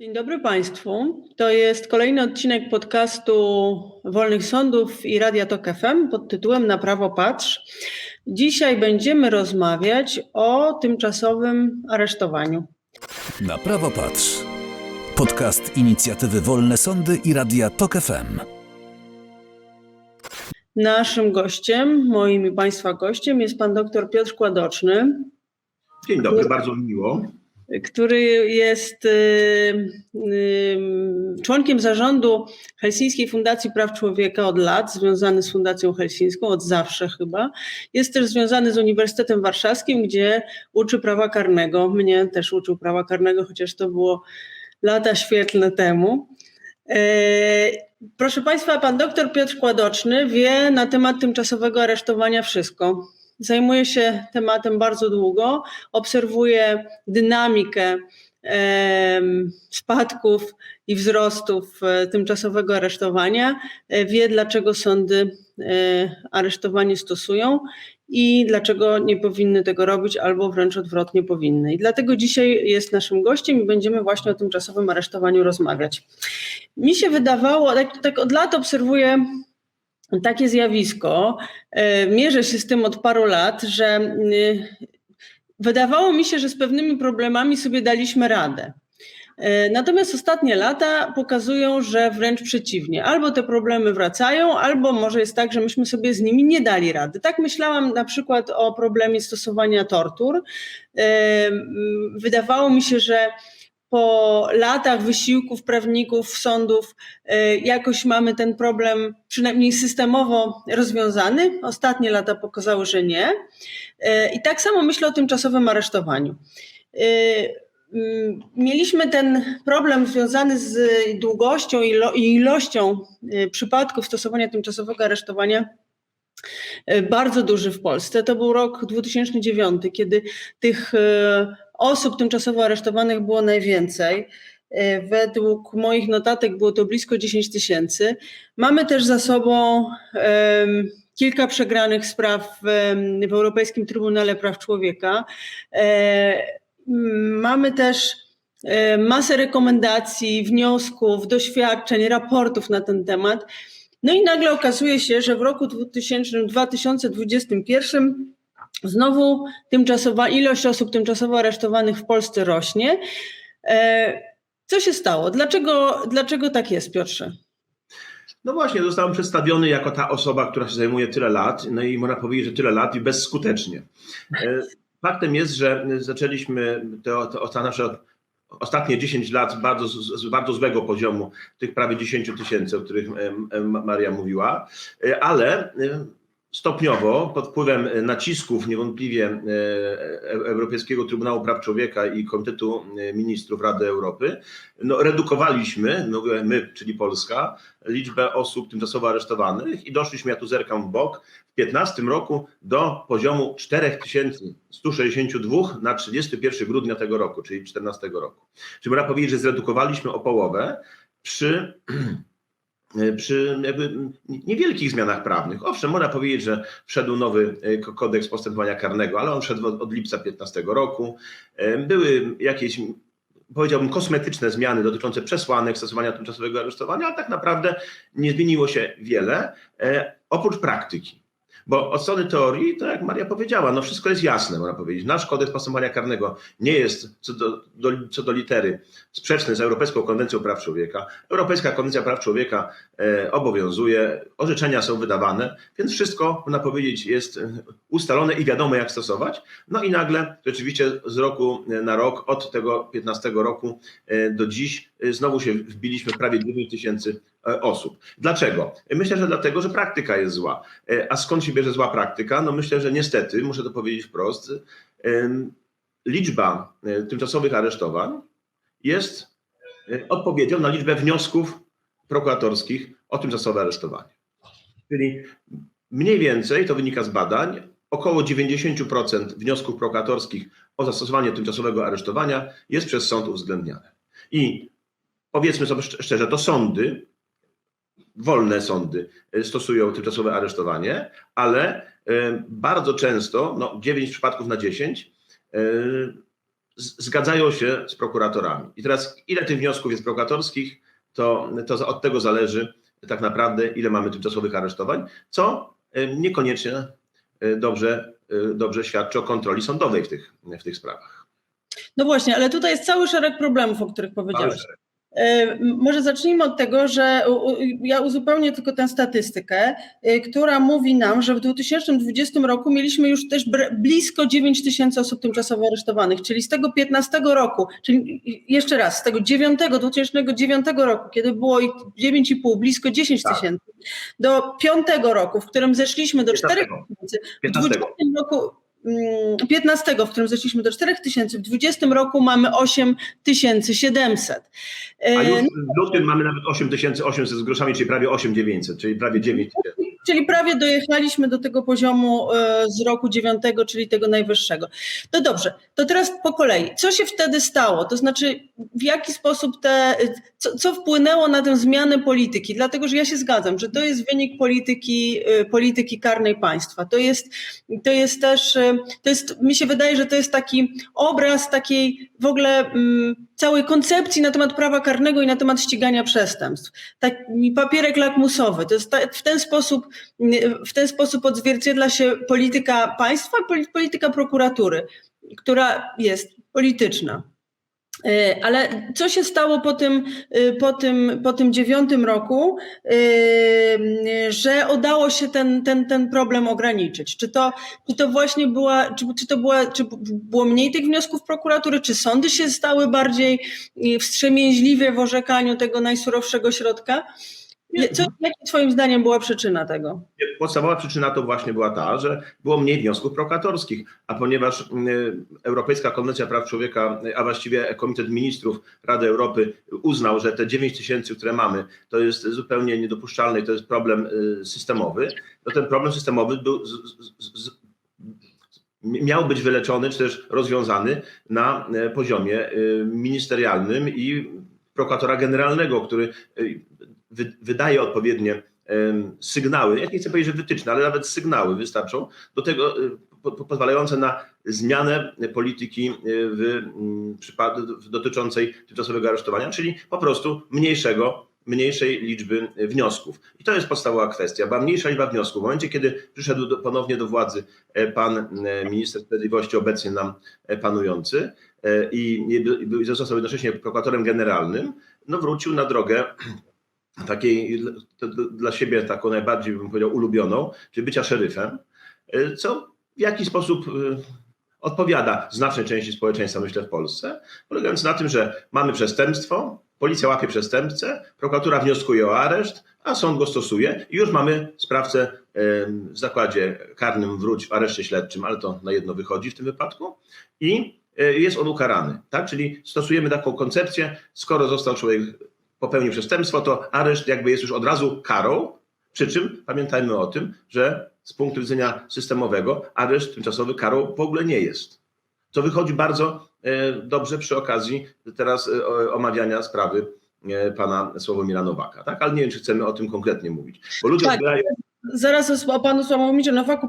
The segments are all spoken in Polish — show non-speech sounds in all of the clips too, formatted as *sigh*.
Dzień dobry Państwu. To jest kolejny odcinek podcastu Wolnych Sądów i Radia Tok FM pod tytułem Na prawo patrz. Dzisiaj będziemy rozmawiać o tymczasowym aresztowaniu. Na prawo patrz. Podcast inicjatywy Wolne Sądy i Radia Tok FM. Naszym gościem, moim i Państwa gościem jest pan dr Piotr Kładoczny, Dzień dobry, bardzo mi miło. Który jest y, y, członkiem zarządu Helsińskiej Fundacji Praw Człowieka od lat, związany z Fundacją Helsińską od zawsze chyba. Jest też związany z Uniwersytetem Warszawskim, gdzie uczy prawa karnego. Mnie też uczył prawa karnego, chociaż to było lata świetlne temu. E, Proszę Państwa, pan doktor Piotr Kładoczny wie na temat tymczasowego aresztowania wszystko. Zajmuje się tematem bardzo długo, obserwuje dynamikę spadków i wzrostów e, tymczasowego aresztowania, e, wie dlaczego sądy e, aresztowanie stosują i dlaczego nie powinny tego robić, albo wręcz odwrotnie powinny. I dlatego dzisiaj jest naszym gościem i będziemy właśnie o tymczasowym aresztowaniu rozmawiać. Mi się wydawało, tak, tak od lat obserwuję takie zjawisko, e, mierzę się z tym od paru lat, że y, wydawało mi się, że z pewnymi problemami sobie daliśmy radę. E, Natomiast ostatnie lata pokazują, że wręcz przeciwnie. Albo te problemy wracają, albo może jest tak, że myśmy sobie z nimi nie dali rady. Tak myślałam na przykład o problemie stosowania tortur. E, Wydawało mi się, że po latach wysiłków prawników, sądów, e, jakoś mamy ten problem przynajmniej systemowo rozwiązany. Ostatnie lata pokazały, że nie. E, I tak samo myślę o tymczasowym aresztowaniu. E, Mieliśmy ten problem związany z długością i ilo- i ilością przypadków stosowania tymczasowego aresztowania bardzo duży w Polsce. To był rok 2009, kiedy tych osób tymczasowo aresztowanych było najwięcej. E, Według moich notatek było to blisko 10 tysięcy. Mamy też za sobą em, kilka przegranych spraw w, w Europejskim Trybunale Praw Człowieka. E, Mamy też e, masę rekomendacji, wniosków, doświadczeń, raportów na ten temat. No i nagle okazuje się, że w roku 2000, 2021 znowu tymczasowa ilość osób tymczasowo aresztowanych w Polsce rośnie. E, Co się stało? Dlaczego, dlaczego tak jest, Piotrze? No właśnie, zostałem przedstawiony jako ta osoba, która się zajmuje tyle lat, no i można powiedzieć, że tyle lat i bezskutecznie. E, Faktem jest, że zaczęliśmy to, to nasze ostatnie 10 lat bardzo, z- bardzo złego poziomu, tych prawie 10 tysięcy, o których Maria mówiła, e, ale stopniowo pod wpływem nacisków niewątpliwie e, E- Europejskiego Trybunału Praw Człowieka i Komitetu e, Ministrów Rady Europy, no, redukowaliśmy, my, czyli Polska, liczbę osób tymczasowo aresztowanych i doszliśmy, ja tu zerkam w bok, w 2015 roku do poziomu 4162 na 31 grudnia tego roku, czyli 2014 roku. Czyli można powiedzieć, że zredukowaliśmy o połowę przy *clears throat* przy jakby niewielkich zmianach prawnych. Owszem, można powiedzieć, że wszedł nowy ko- kodeks postępowania karnego, ale on wszedł od, od lipca 15 roku. E, Były jakieś, powiedziałbym, kosmetyczne zmiany dotyczące przesłanek stosowania tymczasowego aresztowania, ale tak naprawdę nie zmieniło się wiele, oprócz praktyki. Bo od strony teorii, to jak Maria powiedziała, no wszystko jest jasne, można powiedzieć. Nasz kodeks postępowania karnego nie jest co do, do, co do litery sprzeczny z Europejską Konwencją Praw Człowieka. Europejska Konwencja Praw Człowieka e, obowiązuje, orzeczenia są wydawane, więc wszystko, można powiedzieć, jest e, ustalone i wiadomo, jak stosować. No i nagle rzeczywiście z roku na rok, od tego 15 roku e, do dziś, e, znowu się wbiliśmy prawie 9 tysięcy osób. Dlaczego? Myślę, że dlatego, że praktyka jest zła. E, A skąd się bierze zła praktyka? No myślę, że niestety, muszę to powiedzieć wprost, liczba e, tymczasowych aresztowań jest e, odpowiedzią na liczbę wniosków prokuratorskich o tymczasowe aresztowanie. Czyli mniej więcej, to wynika z badań, około 90% wniosków prokuratorskich o zastosowanie tymczasowego aresztowania jest przez sąd uwzględniane. I powiedzmy sobie szcz- szczerze, to sądy, wolne sądy e, stosują tymczasowe aresztowanie, ale e, bardzo często, no 9 przypadków na 10, e, zgadzają się z prokuratorami. I teraz ile tych wniosków jest prokuratorskich, to, to od tego zależy tak naprawdę, ile mamy tymczasowych aresztowań, co niekoniecznie dobrze, dobrze świadczy o kontroli sądowej w tych, w tych sprawach. No właśnie, ale tutaj jest cały szereg problemów, o których powiedziałeś. E, Może zacznijmy od tego, że ja uzupełnię tylko tę statystykę, e, która mówi nam, że w 2020 roku mieliśmy już też blisko 9 tysięcy osób tymczasowo aresztowanych, czyli z tego 15 roku, czyli jeszcze raz, z tego 9, 2009 roku, kiedy było ich 9,5, blisko 10 Tak. tysięcy, do 5 roku, w którym zeszliśmy do 4 15. tysięcy, w 15. 20 roku 15, w którym zeszliśmy do 4 tysięcy, w 20 roku mamy 8700. E, A już w lutym mamy nawet 8800 z groszami, czyli prawie 8900, czyli prawie 9 tysięcy. Czyli prawie dojechaliśmy do tego poziomu e, z roku 9, czyli tego najwyższego. To dobrze, to teraz po kolei. Co się wtedy stało? To znaczy, w jaki sposób te, co, co wpłynęło na tę zmianę polityki? Dlatego, że ja się zgadzam, że to jest wynik polityki, e, polityki karnej państwa. To jest, to jest też, e, to jest, mi się wydaje, że to jest taki obraz takiej w ogóle mm, całej koncepcji na temat prawa karnego i na temat ścigania przestępstw. Taki papierek lakmusowy. To jest ta, w ten sposób w ten sposób odzwierciedla się polityka państwa, poli- polityka prokuratury, która jest polityczna. E, Ale co się stało po tym, e, po tym, po tym dziewiątym roku, e, że udało się ten, ten, ten problem ograniczyć? Czy to, czy to właśnie była, czy, czy to była, czy było mniej tych wniosków prokuratury, czy sądy się stały bardziej e, wstrzemięźliwe w orzekaniu tego najsurowszego środka? Co, twoim zdaniem była przyczyna tego? Podstawowa przyczyna to właśnie była ta, że było mniej wniosków prokuratorskich, a ponieważ y, Europejska Konwencja Praw Człowieka, a właściwie Komitet Ministrów Rady Europy uznał, że te 9 tysięcy, które mamy, to jest zupełnie niedopuszczalne i to jest problem y, systemowy, to ten problem systemowy był z, z, z, miał być wyleczony czy też rozwiązany na e, poziomie y, ministerialnym i prokuratora generalnego, który y, wydaje odpowiednie sygnały, ja nie chcę powiedzieć, że wytyczne, ale nawet sygnały wystarczą do tego y, po, po, pozwalające na zmianę polityki y, w, mm, przypad- w dotyczącej tymczasowego aresztowania, czyli po prostu mniejszego, mniejszej liczby wniosków. I to jest podstawowa kwestia, bo mniejsza liczba wniosków. W momencie, kiedy przyszedł do, ponownie do władzy e, pan e, minister sprawiedliwości, obecnie nam e, panujący i, i i został jednocześnie prokuratorem generalnym, no wrócił na drogę takiej dla siebie taką najbardziej bym powiedział ulubioną, czyli bycia szeryfem, y, co w jakiś sposób y, odpowiada znacznej części społeczeństwa, myślę, w Polsce, polegając na tym, że mamy przestępstwo, policja łapie przestępcę, prokuratura wnioskuje o areszt, a sąd go stosuje i już mamy sprawcę y, w zakładzie karnym wróć w areszcie śledczym, ale to na jedno wychodzi w tym wypadku i jest on ukarany, tak? Czyli stosujemy taką koncepcję, skoro został człowiek popełnił przestępstwo, to areszt jakby jest już od razu karą. Przy czym pamiętajmy o tym, że z punktu widzenia systemowego areszt tymczasowy karą w ogóle nie jest. To wychodzi bardzo e, dobrze przy okazji teraz e, omawiania sprawy e, pana Sławomira Nowaka. Tak? Ale nie wiem, czy chcemy o tym konkretnie mówić. Bo ludzie Tak. odbierają Zaraz o, panu Sławomirze Nowaku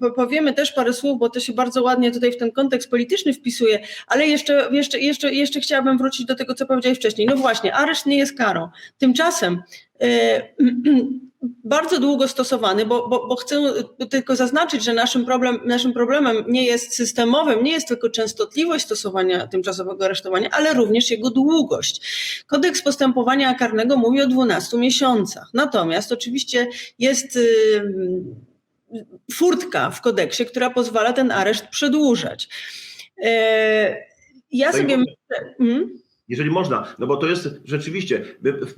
po, powiemy też parę słów, bo to się bardzo ładnie tutaj w ten kontekst polityczny wpisuje, ale jeszcze, jeszcze, jeszcze, jeszcze chciałabym wrócić do tego, co powiedziałeś wcześniej. No właśnie, areszt nie jest karą. Tymczasem *clears throat* bardzo długo stosowany, bo, bo, bo chcę tylko zaznaczyć, że naszym, problem, naszym problemem nie jest systemowym, nie jest tylko częstotliwość stosowania tymczasowego aresztowania, ale również jego długość. Kodeks postępowania karnego mówi o 12 miesiącach. Natomiast oczywiście jest y, furtka w kodeksie, która pozwala ten areszt przedłużać. E, Ja sobie myślę. Mm? Jeżeli można, no bo to jest rzeczywiście,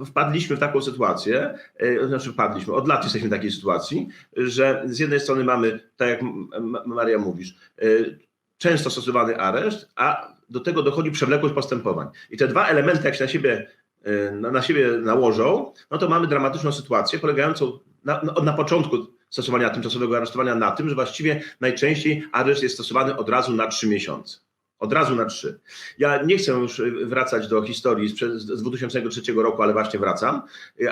wpadliśmy w taką sytuację, e, znaczy wpadliśmy, od lat jesteśmy w takiej sytuacji, że z jednej strony mamy, tak jak Maria mówisz, e, często stosowany areszt, a do tego dochodzi przewlekłość postępowań. I te dwa elementy, jak się na siebie, e, na siebie nałożą, no to mamy dramatyczną sytuację polegającą na, na, na początku stosowania tymczasowego aresztowania na tym, że właściwie najczęściej areszt jest stosowany od razu na trzy miesiące. Od razu na trzy. Ja nie chcę już wracać do historii z 2003 roku, ale właśnie wracam.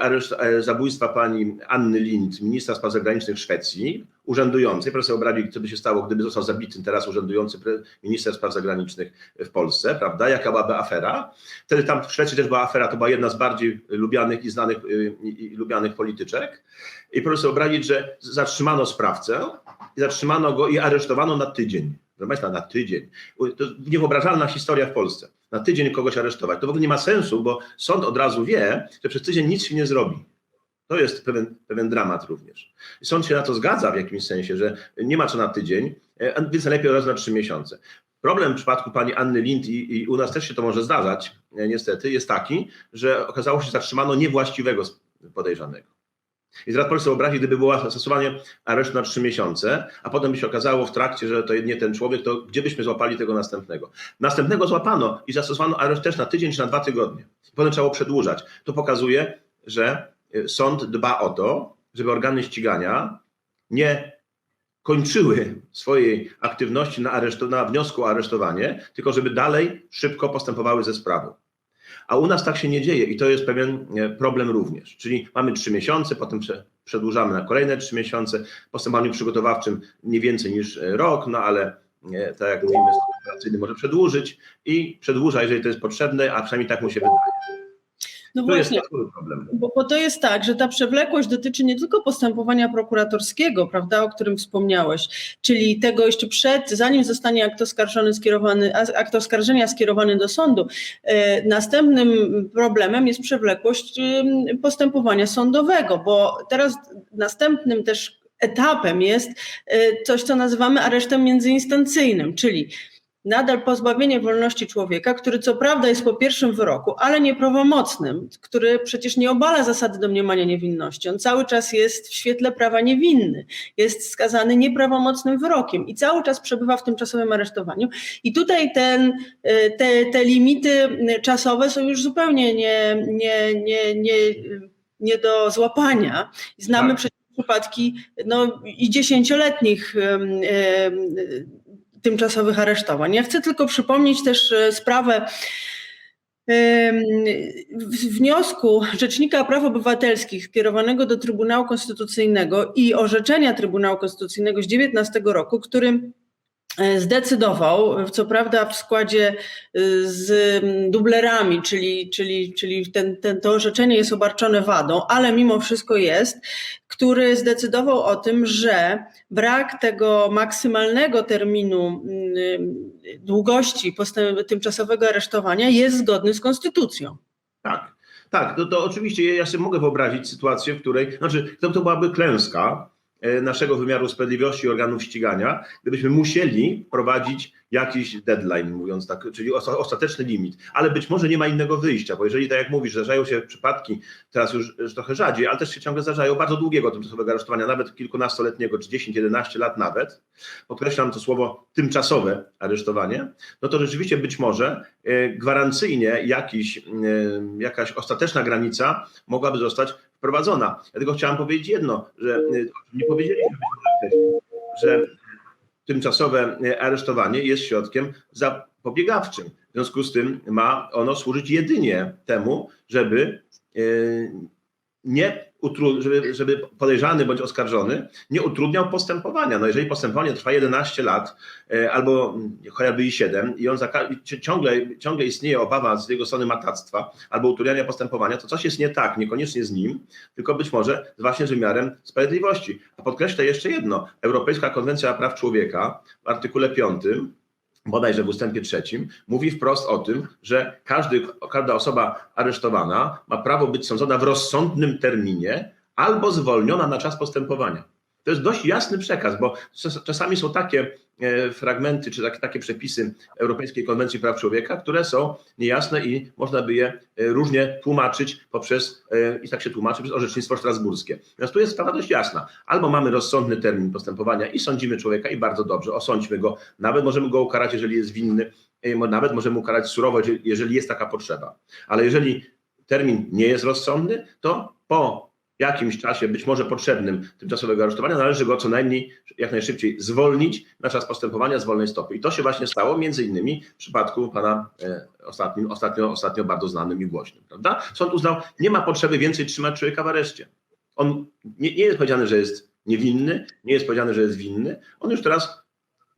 Areszt, e, zabójstwa pani Anny Lind, ministra spraw zagranicznych Szwecji, urzędującej. Proszę sobie wyobrazić, co by się stało, gdyby został zabity teraz urzędujący minister spraw zagranicznych w Polsce, prawda? Jaka byłaby afera? Wtedy tam w Szwecji też była afera, to była jedna z bardziej lubianych i znanych y, i, i lubianych polityczek. I proszę sobie wyobrazić, że zatrzymano sprawcę zatrzymano go i aresztowano na tydzień. Proszę na tydzień. To niewyobrażalna historia w Polsce. Na tydzień kogoś aresztować. To w ogóle nie ma sensu, bo sąd od razu wie, że przez tydzień nic się nie zrobi. To jest pewien, pewien dramat również. Sąd się na to zgadza w jakimś sensie, że nie ma co na tydzień, e, więc lepiej raz na trzy miesiące. Problem w przypadku pani Anny Lind i, i u nas też się to może zdarzać, e, niestety, jest taki, że okazało się, że zatrzymano niewłaściwego podejrzanego. I teraz proszę sobie wyobrazić, gdyby było zastosowanie aresztu na trzy miesiące, a potem by się okazało w trakcie, że to nie ten człowiek, to gdzie byśmy złapali tego następnego? Następnego złapano i zastosowano areszt też na tydzień czy na dwa tygodnie. Potem trzeba było przedłużać. To pokazuje, że y, sąd dba o to, żeby organy ścigania nie kończyły swojej aktywności na, aresztu, na wniosku o aresztowanie, tylko żeby dalej szybko postępowały ze sprawą. A u nas tak się nie dzieje i to jest pewien e, problem również. Czyli mamy trzy miesiące, potem prze, przedłużamy na kolejne trzy miesiące. W postępowaniu przygotowawczym nie więcej niż e, rok, no ale e, tak jak mówimy, operacyjny może przedłużyć i przedłuża, jeżeli to jest potrzebne, a przynajmniej tak mu się wydaje. No To jest właśnie, podstawowy problem. Bo, bo to jest tak, że ta przewlekłość dotyczy nie tylko postępowania prokuratorskiego, prawda, o którym wspomniałeś, czyli tego jeszcze przed, zanim zostanie akt oskarżony skierowany, akt oskarżenia skierowany do sądu. E, następnym problemem jest przewlekłość postępowania sądowego, bo teraz następnym też etapem jest e, coś, co nazywamy aresztem międzyinstancyjnym, czyli nadal pozbawienie wolności człowieka, który co prawda jest po pierwszym wyroku, ale nieprawomocnym, który przecież nie obala zasady domniemania niewinności. On cały czas jest w świetle prawa niewinny, jest skazany nieprawomocnym wyrokiem i cały czas przebywa w tymczasowym aresztowaniu. I tutaj ten, y, te, te limity czasowe są już zupełnie nie, nie, nie, nie, nie do złapania. Znamy Tak. przecież przypadki no, i dziesięcioletnich em, em, tymczasowych aresztowań. Ja chcę tylko przypomnieć też e, sprawę wniosku Rzecznika Praw Obywatelskich skierowanego do Trybunału Konstytucyjnego i orzeczenia Trybunału Konstytucyjnego z 19 roku, którym zdecydował, co prawda w składzie e, z dublerami, czyli, czyli, czyli ten, ten, to orzeczenie jest obarczone wadą, ale mimo wszystko jest, który zdecydował o tym, że brak tego maksymalnego terminu mm, długości tymczasowego aresztowania jest zgodny z konstytucją. Tak, tak, to, to oczywiście ja sobie mogę wyobrazić sytuację, w której, znaczy to, to byłaby klęska e, naszego wymiaru sprawiedliwości organów ścigania, gdybyśmy musieli prowadzić jakiś deadline, mówiąc tak, czyli osta- ostateczny limit, ale być może nie ma innego wyjścia, bo jeżeli, tak jak mówisz, zdarzają się przypadki, teraz już, już trochę rzadziej, ale też się ciągle zdarzają bardzo długiego tymczasowego aresztowania, nawet kilkunastoletniego, czy 10-11 lat nawet, podkreślam to słowo tymczasowe aresztowanie, no to rzeczywiście być może e, gwarancyjnie jakiś, e, jakaś ostateczna granica mogłaby zostać wprowadzona. Ja tylko chciałem powiedzieć jedno, że e, nie powiedzieliśmy że tymczasowe e, aresztowanie jest środkiem zapobiegawczym. W związku z tym ma ono służyć jedynie temu, żeby e, nie żeby, żeby podejrzany bądź oskarżony nie utrudniał postępowania. No jeżeli postępowanie trwa 11 lat e, albo mm, chociażby i 7 i on ciągle, ciągle istnieje obawa z jego strony matactwa albo utrudniania postępowania, to coś jest nie tak, niekoniecznie z nim, tylko być może właśnie z wymiarem sprawiedliwości. A podkreślę jeszcze jedno. Europejska Konwencja Praw Człowieka w artykule 5 bodajże w ustępie trzecim, mówi wprost o tym, że każdy, każda osoba aresztowana ma prawo być sądzona w rozsądnym terminie albo zwolniona na czas postępowania. To jest dość jasny przekaz, bo czas- czasami są takie e, fragmenty czy takie, przepisy Europejskiej Konwencji Praw Człowieka, które są niejasne i można by je e, różnie tłumaczyć poprzez, e, i tak się tłumaczy, przez orzecznictwo strasburskie. Natomiast tu jest sprawa dość jasna. Albo mamy rozsądny termin postępowania i sądzimy człowieka i bardzo dobrze, osądźmy go, nawet możemy go ukarać, jeżeli jest winny, nawet możemy ukarać surowo, jeżeli jest taka potrzeba. Ale jeżeli termin nie jest rozsądny, to po jakimś czasie, być może potrzebnym tymczasowego aresztowania, należy go co najmniej jak najszybciej zwolnić na czas postępowania z wolnej stopy. I to się właśnie stało między innymi w przypadku pana e, ostatnim, ostatnio, ostatnio bardzo znanym i głośnym. Prawda? Sąd uznał, nie ma potrzeby więcej trzymać człowieka w areszcie. On nie, nie jest powiedziane, że jest niewinny, nie jest powiedziane, że jest winny. On już teraz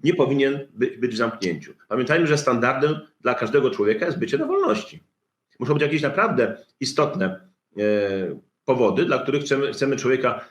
nie powinien być, w zamknięciu. Pamiętajmy, że standardem dla każdego człowieka jest bycie na wolności. Muszą być jakieś naprawdę istotne e, powody, dla których chcemy, chcemy człowieka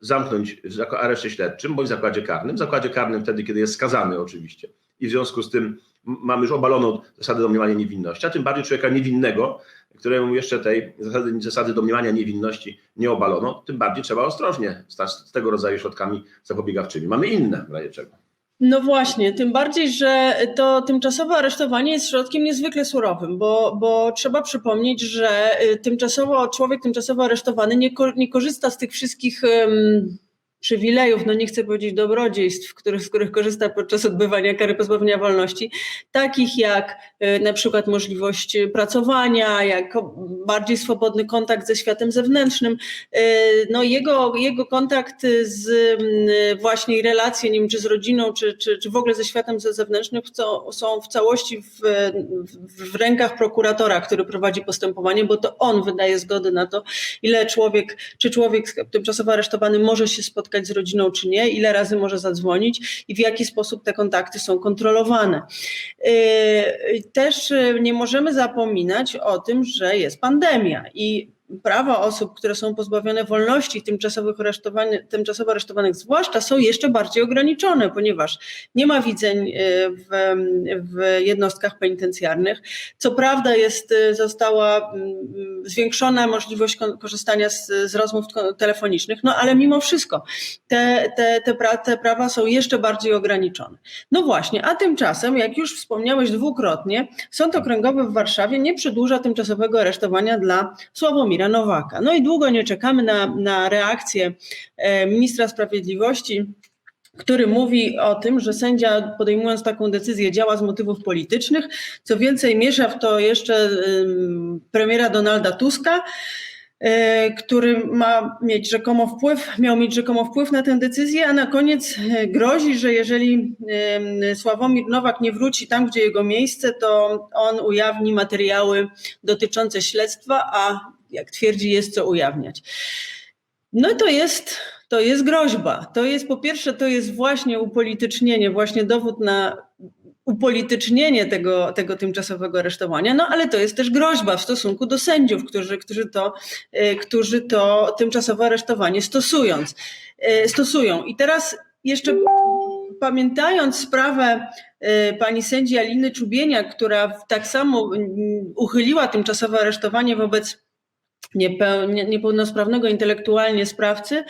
zamknąć w areszcie śledczym bądź w zakładzie karnym. W zakładzie karnym wtedy, kiedy jest skazany oczywiście. I w związku z tym mamy już obaloną zasadę domniemania niewinności, a tym bardziej człowieka niewinnego, któremu jeszcze tej zasady, zasady domniemania niewinności nie obalono, tym bardziej trzeba ostrożnie stać z tego rodzaju środkami zapobiegawczymi. Mamy inne w razie czego. No właśnie, tym bardziej, że to tymczasowe aresztowanie jest środkiem niezwykle surowym, bo, bo trzeba przypomnieć, że y, tymczasowo człowiek tymczasowo aresztowany nie, nie korzysta z tych wszystkich em, przywilejów, no nie chcę powiedzieć dobrodziejstw, których, z których korzysta podczas odbywania kary pozbawienia wolności, takich jak y, na przykład możliwość pracowania, jak bardziej swobodny kontakt ze światem zewnętrznym. Y, No jego, jego kontakt z mm, właśnie relacje, nie wiem, czy z rodziną, czy, czy, czy w ogóle ze światem ze- zewnętrznym są, w całości w, w, rękach prokuratora, który prowadzi postępowanie, bo to on wydaje zgodę na to, ile człowiek, czy człowiek tymczasowo aresztowany może się spotkać z rodziną, czy nie, ile razy może zadzwonić i w jaki sposób te kontakty są kontrolowane. Yy, Też yy, nie możemy zapominać o tym, że jest pandemia i prawa osób, które są pozbawione wolności tymczasowych aresztowanych, tymczasowo aresztowanych zwłaszcza są jeszcze bardziej ograniczone, ponieważ nie ma widzeń yy, w, w jednostkach penitencjarnych. Co prawda jest, yy, została mm, zwiększona możliwość ko- korzystania z, z rozmów telefonicznych, no ale mimo wszystko te, te, te, pra, te prawa są jeszcze bardziej ograniczone. No właśnie, a tymczasem, jak już wspomniałeś dwukrotnie, Sąd Okręgowy w Warszawie nie przedłuża tymczasowego aresztowania dla Sławomira Nowaka. No i długo nie czekamy na, na reakcję e, ministra sprawiedliwości, który mówi o tym, że sędzia podejmując taką decyzję działa z motywów politycznych. Co więcej, miesza w to jeszcze premiera Donalda Tuska, e, który ma mieć rzekomo wpływ, miał mieć rzekomo wpływ na tę decyzję, a na koniec e, grozi, że jeżeli Sławomir Nowak nie wróci tam, gdzie jego miejsce, to on ujawni materiały dotyczące śledztwa, a jak twierdzi, jest co ujawniać. No to jest, to jest groźba. To jest po pierwsze, to jest właśnie upolitycznienie, właśnie dowód na upolitycznienie tego, tego tymczasowego aresztowania, no ale to jest też groźba w stosunku do sędziów, którzy, którzy, to, e, którzy to tymczasowe aresztowanie stosując, e, stosują. I teraz jeszcze pamiętając sprawę e, pani sędzi Aliny Czubieniak, która tak samo mm, uchyliła tymczasowe aresztowanie wobec niepełnosprawnego intelektualnie sprawcy,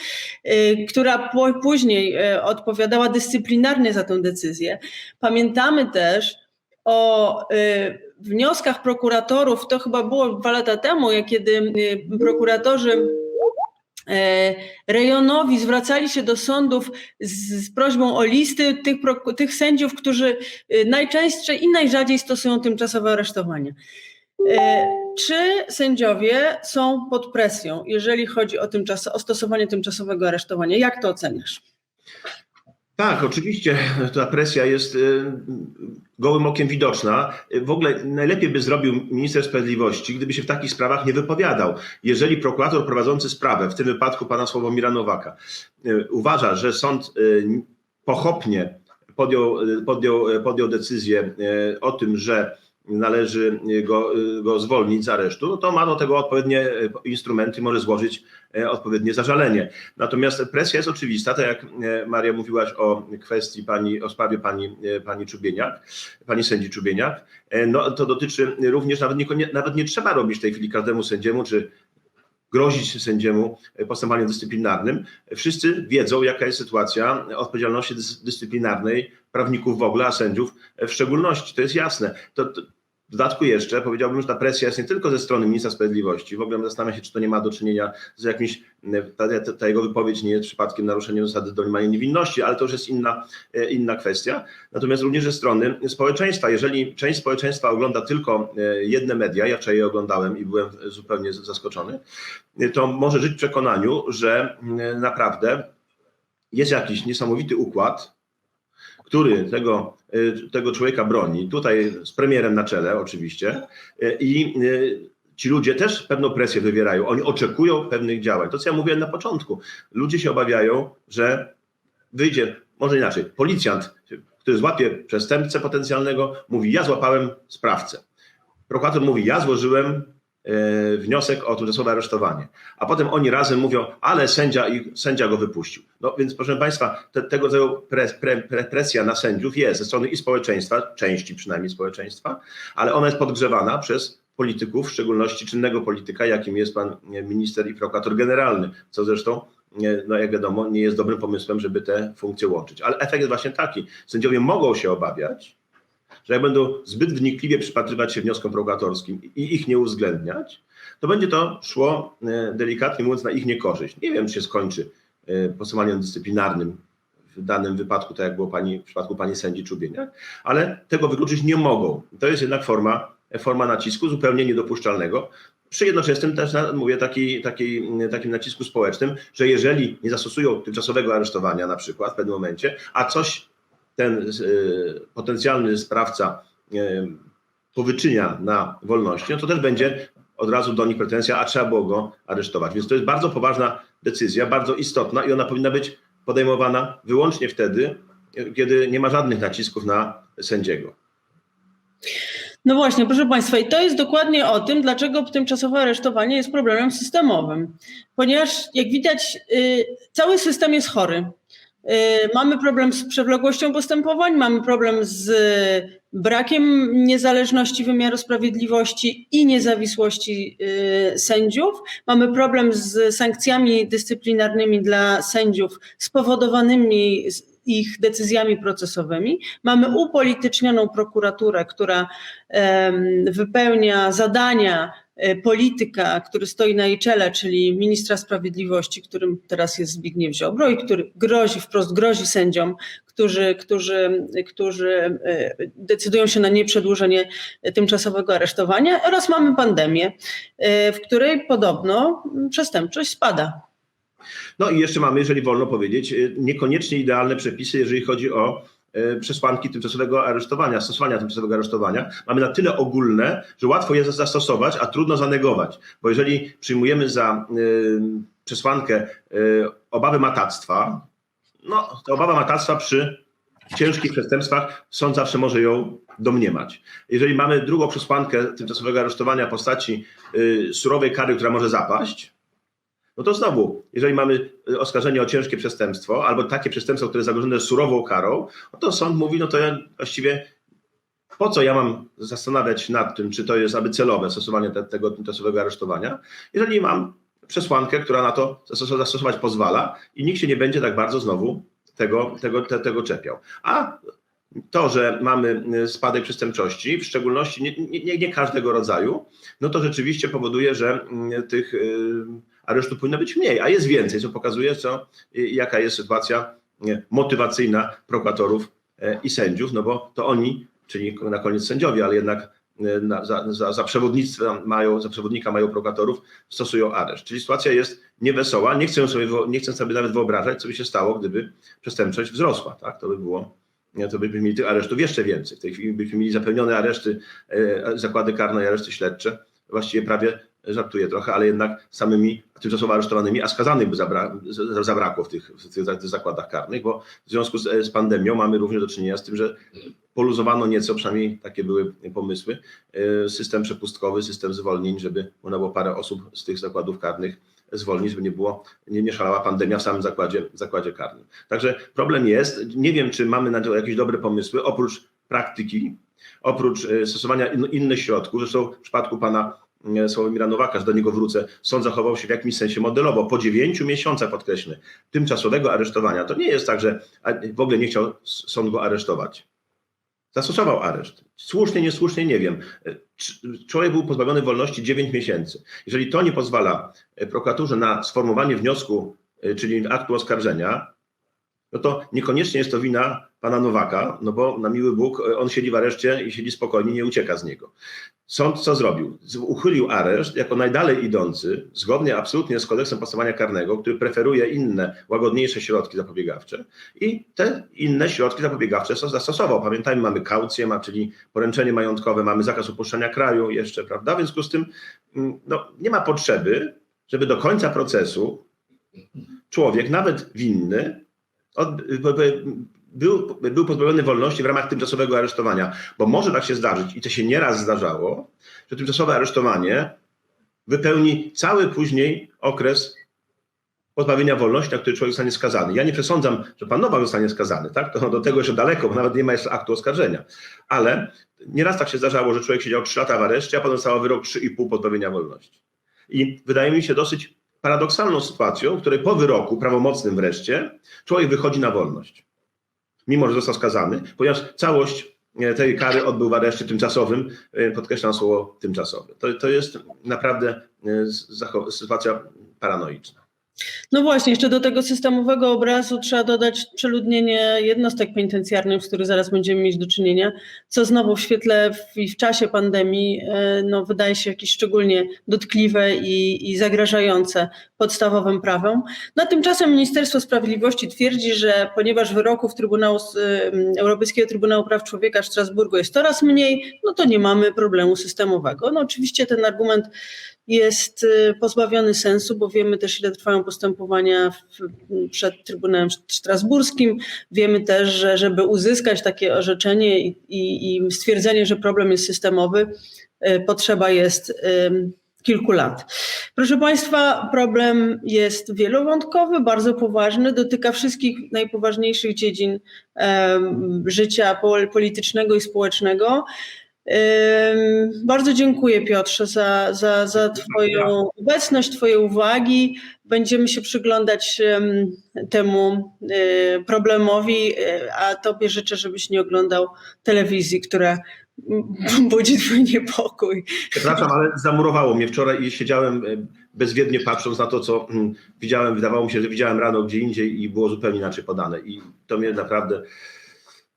y, która później y, odpowiadała dyscyplinarnie za tę decyzję. Pamiętamy też o y, wnioskach prokuratorów, to chyba było dwa lata temu, kiedy prokuratorzy rejonowi zwracali się do sądów z, z prośbą o listy tych, tych sędziów, którzy najczęściej i najrzadziej stosują tymczasowe aresztowanie. E, Czy sędziowie są pod presją, jeżeli chodzi o, tymczas, o stosowanie tymczasowego aresztowania? Jak to oceniasz? Tak, oczywiście ta presja jest y, gołym okiem widoczna. Y, W ogóle najlepiej by zrobił minister sprawiedliwości, gdyby się w takich sprawach nie wypowiadał. Jeżeli prokurator prowadzący sprawę, w tym wypadku pana Sławomira Nowaka, y, uważa, że sąd y, pochopnie podjął, y, podjął, y, podjął decyzję y, o tym, że należy go, y, go zwolnić z aresztu, no to ma do tego odpowiednie y, instrumenty, może złożyć odpowiednie zażalenie. Natomiast presja jest oczywista, tak jak e, Maria mówiłaś o kwestii pani, o sprawie pani, e, pani Czubieniak, pani sędzi Czubieniak, e, no to dotyczy również, nawet nie, nawet nie trzeba robić w tej chwili każdemu sędziemu, czy grozić sędziemu postępowaniem dyscyplinarnym. Wszyscy wiedzą, jaka jest sytuacja odpowiedzialności dys- dyscyplinarnej prawników w ogóle, a sędziów w szczególności. To jest jasne. To, to W dodatku jeszcze powiedziałbym, że ta presja jest nie tylko ze strony ministra sprawiedliwości. W ogóle zastanawiam się, czy to nie ma do czynienia z jakimś, ta, ta, jego wypowiedź nie jest przypadkiem naruszeniem zasady domniemania niewinności, ale to już jest inna, e, inna kwestia. Natomiast również ze strony społeczeństwa. Jeżeli część społeczeństwa ogląda tylko e, jedne media, ja wczoraj je oglądałem i byłem zupełnie zaskoczony, e, to może żyć w przekonaniu, że naprawdę jest jakiś niesamowity układ, który tego, tego człowieka broni, tutaj z premierem na czele oczywiście, y, i y, ci ludzie też pewną presję wywierają. Oni oczekują pewnych działań. To, co ja mówiłem na początku. Ludzie się obawiają, że wyjdzie, może inaczej, policjant, który złapie przestępcę potencjalnego, mówi: Ja złapałem sprawcę. Prokurator mówi: Ja złożyłem wniosek o tymczasowe aresztowanie. A potem oni razem mówią, ale sędzia, ich, sędzia go wypuścił. No więc proszę Państwa, te, tego rodzaju pre, pre, presja na sędziów jest ze strony i społeczeństwa, części przynajmniej społeczeństwa, ale ona jest podgrzewana przez polityków, w szczególności czynnego polityka, jakim jest pan minister i prokurator generalny, co zresztą nie, no jak wiadomo, nie jest dobrym pomysłem, żeby te funkcje łączyć. Ale efekt jest właśnie taki. Sędziowie mogą się obawiać, że jak będą zbyt wnikliwie przypatrywać się wnioskom prokuratorskim i ich nie uwzględniać, to będzie to szło e, delikatnie mówiąc na ich niekorzyść. Nie wiem, czy się skończy e, postępowaniem dyscyplinarnym w danym wypadku, tak jak było pani, w przypadku pani sędzi Czubieniak, ale tego wykluczyć nie mogą. To jest jednak forma, forma nacisku zupełnie niedopuszczalnego. Przy jednoczesnym też mówię taki, taki, takim nacisku społecznym, że jeżeli nie zastosują tymczasowego aresztowania na przykład w pewnym momencie, a coś ten y, potencjalny sprawca y, powyczynia na wolności, no to też będzie od razu do nich pretensja, a trzeba było go aresztować. Więc to jest bardzo poważna decyzja, bardzo istotna i ona powinna być podejmowana wyłącznie wtedy, kiedy nie ma żadnych nacisków na sędziego. No właśnie, proszę Państwa, i to jest dokładnie o tym, dlaczego tymczasowe aresztowanie jest problemem systemowym. Ponieważ, jak widać, y, cały system jest chory. Y, mamy problem z przewlekłością postępowań, mamy problem z brakiem niezależności wymiaru sprawiedliwości i niezawisłości y, sędziów. Mamy problem z sankcjami dyscyplinarnymi dla sędziów spowodowanymi ich decyzjami procesowymi. Mamy upolitycznioną prokuraturę, która wypełnia zadania polityka, który stoi na jej czele, czyli ministra sprawiedliwości, którym teraz jest Zbigniew Ziobro i który grozi, wprost grozi sędziom, którzy, którzy, którzy e, decydują się na nieprzedłużenie tymczasowego aresztowania oraz mamy pandemię, e, w której podobno przestępczość spada. No i jeszcze mamy, jeżeli wolno powiedzieć, niekoniecznie idealne przepisy, jeżeli chodzi o przesłanki tymczasowego aresztowania, stosowania tymczasowego aresztowania. Mamy na tyle ogólne, że łatwo je zastosować, a trudno zanegować. Bo jeżeli przyjmujemy za przesłankę obawy matactwa, no to obawa matactwa przy ciężkich przestępstwach sąd zawsze może ją domniemać. Jeżeli mamy drugą przesłankę tymczasowego aresztowania w postaci surowej kary, która może zapaść, no to znowu, jeżeli mamy oskarżenie o ciężkie przestępstwo albo takie przestępstwo, które jest zagrożone surową karą, no to sąd mówi, no to ja właściwie po co ja mam zastanawiać nad tym, czy to jest aby celowe stosowanie te, tego tymczasowego aresztowania, jeżeli mam przesłankę, która na to zastosować pozwala i nikt się nie będzie tak bardzo znowu tego, tego, te, tego czepiał. A to, że mamy spadek przestępczości, w szczególności nie, nie, nie każdego rodzaju, no to rzeczywiście powoduje, że tych aresztu powinno być mniej, a jest więcej, co pokazuje, co, jaka jest sytuacja motywacyjna prokuratorów i sędziów, no bo to oni, czyli na koniec sędziowie, ale jednak na, za, za, za mają, za przewodnika mają prokuratorów, stosują areszt. Czyli sytuacja jest niewesoła. Nie chcę sobie, nie chcę sobie nawet wyobrażać, co by się stało, gdyby przestępczość wzrosła. Tak? To by było, to byśmy mieli tych aresztów jeszcze więcej. W tej chwili byśmy mieli zapewnione areszty, zakłady karne i areszty śledcze, właściwie prawie żartuję trochę, ale jednak samymi tymczasowo aresztowanymi, a skazanych by zabra zabrakło w tych, w tych, zakładach karnych, bo w związku z, z, pandemią mamy również do czynienia z tym, że poluzowano nieco, przynajmniej takie były pomysły, system przepustkowy, system zwolnień, żeby można było parę osób z tych zakładów karnych zwolnić, żeby nie było, nie, nie szalała pandemia w samym zakładzie, zakładzie karnym. Także problem jest, nie wiem, czy mamy na to jakieś dobre pomysły, oprócz praktyki, oprócz stosowania in, innych środków, zresztą w przypadku pana Sławomira Nowaka, że do niego wrócę, sąd zachował się w jakimś sensie modelowo. Po dziewięciu miesiącach, podkreślmy, tymczasowego aresztowania, to nie jest tak, że w ogóle nie chciał sąd go aresztować. Zastosował areszt. Słusznie, niesłusznie, nie wiem. Cz- Człowiek był pozbawiony wolności 9 miesięcy. Jeżeli to nie pozwala e, prokuraturze na sformułowanie wniosku, e, czyli aktu oskarżenia, no to niekoniecznie jest to wina pana Nowaka, no bo na miły Bóg, e, on siedzi w areszcie i siedzi spokojnie, nie ucieka z niego. Sąd co zrobił? Uchylił areszt jako najdalej idący, zgodnie absolutnie z kodeksem postępowania karnego, który preferuje inne, łagodniejsze środki zapobiegawcze i te inne środki zapobiegawcze zastosował. Pamiętajmy, mamy kaucję, ma, czyli poręczenie majątkowe, mamy zakaz opuszczania kraju jeszcze, prawda? W związku z tym mm, no, nie ma potrzeby, żeby do końca procesu człowiek, nawet winny, był, był pozbawiony wolności w ramach tymczasowego aresztowania, bo może tak się zdarzyć, i to się nieraz zdarzało, że tymczasowe aresztowanie wypełni cały później okres pozbawienia wolności, na który człowiek zostanie skazany. Ja nie przesądzam, że pan Nowak zostanie skazany, tak? To do tego jeszcze daleko, bo nawet nie ma jeszcze aktu oskarżenia. Ale nieraz tak się zdarzało, że człowiek siedział 3 lata w areszcie, a potem dostał wyrok 3,5 pozbawienia wolności. I wydaje mi się dosyć paradoksalną sytuacją, w której po wyroku prawomocnym wreszcie człowiek wychodzi na wolność. Mimo, że został skazany, ponieważ całość e, tej kary odbył w areszcie tymczasowym, e, podkreślam słowo tymczasowy. To, to jest naprawdę e, sytuacja paranoiczna. No właśnie, jeszcze do tego systemowego obrazu trzeba dodać przeludnienie jednostek penitencjarnych, z których zaraz będziemy mieć do czynienia, co znowu w świetle w, i w czasie pandemii no, wydaje się jakieś szczególnie dotkliwe i, i zagrażające podstawowym prawom. No, tymczasem Ministerstwo Sprawiedliwości twierdzi, że ponieważ wyroków Trybunału, Europejskiego Trybunału Praw Człowieka w Strasburgu jest coraz mniej, no to nie mamy problemu systemowego. No oczywiście ten argument jest y, pozbawiony sensu, bo wiemy też, ile trwają postępowania w, przed Trybunałem Strasburskim. Wiemy też, że żeby uzyskać takie orzeczenie i, i, i stwierdzenie, że problem jest systemowy, y, potrzeba jest kilku lat. Proszę Państwa, problem jest wielowątkowy, bardzo poważny, dotyka wszystkich najpoważniejszych dziedzin życia pol- politycznego i społecznego. Bardzo dziękuję Piotrze za, za, za Twoją obecność, Twoje uwagi. Będziemy się przyglądać em, temu y, problemowi, y, a Tobie życzę, żebyś nie oglądał telewizji, która *laughs* budzi Twój niepokój. Przepraszam, ale zamurowało mnie wczoraj i siedziałem e, bezwiednie patrząc na to, co mm, widziałem. Wydawało mi się, że widziałem rano gdzie indziej i było zupełnie inaczej podane. I to mnie naprawdę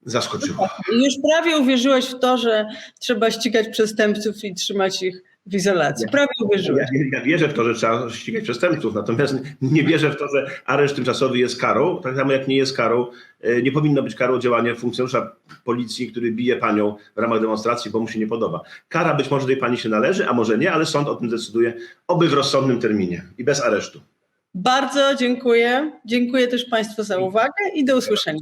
zaskoczyło. Już prawie uwierzyłeś w to, że trzeba ścigać przestępców i trzymać ich w izolacji. Prawie Ja, uwierzyłeś. ja wierzę w to, że trzeba ścigać przestępców, natomiast nie wierzę w to, że areszt tymczasowy jest karą, tak samo jak nie jest karą, e, nie powinno być karą działanie funkcjonariusza policji, który bije panią w ramach demonstracji, bo mu się nie podoba. Kara być może tej pani się należy, a może nie, ale sąd o tym decyduje, oby w rozsądnym terminie i bez aresztu. Bardzo dziękuję. Dziękuję też Państwu za uwagę i do usłyszenia.